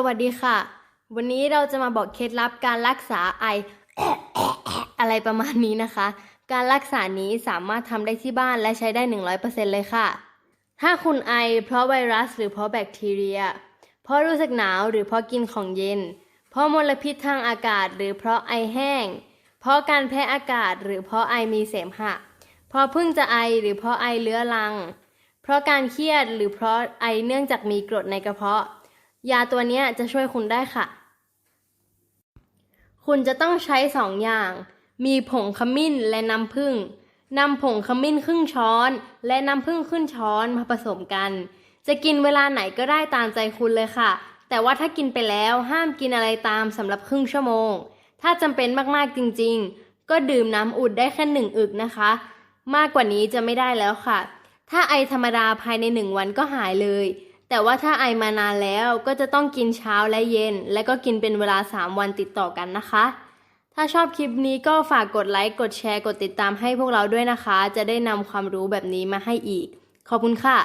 สวัสดีค่ะ วันนี้เราจะมาบอกเคล็ดลับการรักษาไอ อะไรประมาณนี้นะคะ การรักษานี้สามารถทำได้ที่บ้านและใช้ได้ 100%เลยค่ะ ถ้าคุณไอเพราะไวรัสหรือเพราะแบคทีเรีย เพราะรู้สึกหนาวหรือเพราะกินของเย็น เพราะมลพิษทางอากาศหรือเพราะไอแห้ง เพราะการแพ้อากาศหรือเพราะไอมีเสมหะ เพราะเพิ่งจะไอหรือเพราะไอเลื้อรัง เพราะการเครียดหรือเพราะไอเนื่องจากมีกรดในกระเพาะ ยาตัวนี้จะช่วยคุณได้ค่ะ คุณจะต้องใช้สองอย่าง มีผงขมิ้นและน้ำผึ้งนำผงขมิ้นครึ่งช้อน และน้ำผึ้งครึ่งช้อนมาผสมกัน จะกินเวลาไหนก็ได้ตามใจคุณเลยค่ะ แต่ว่าถ้ากินไปแล้วห้ามกินอะไรตามสำหรับครึ่งชั่วโมง ถ้าจำเป็นมากๆจริงๆ ก็ดื่มน้ำอุ่นได้แค่หนึ่งอึกนะคะ มากกว่านี้จะไม่ได้แล้วค่ะ ถ้าไอธรรมดาภายในหนึ่งวันก็หายเลย แต่ว่าถ้าไอมานานแล้วก็จะต้องกินเช้าและเย็น และก็กินเป็นเวลา 3 วันติดต่อกันนะคะ ถ้าชอบคลิปนี้ก็ฝากกดไลค์ กดแชร์ กดติดตามให้พวกเราด้วยนะคะ จะได้นำความรู้แบบนี้มาให้อีก ขอบคุณค่ะ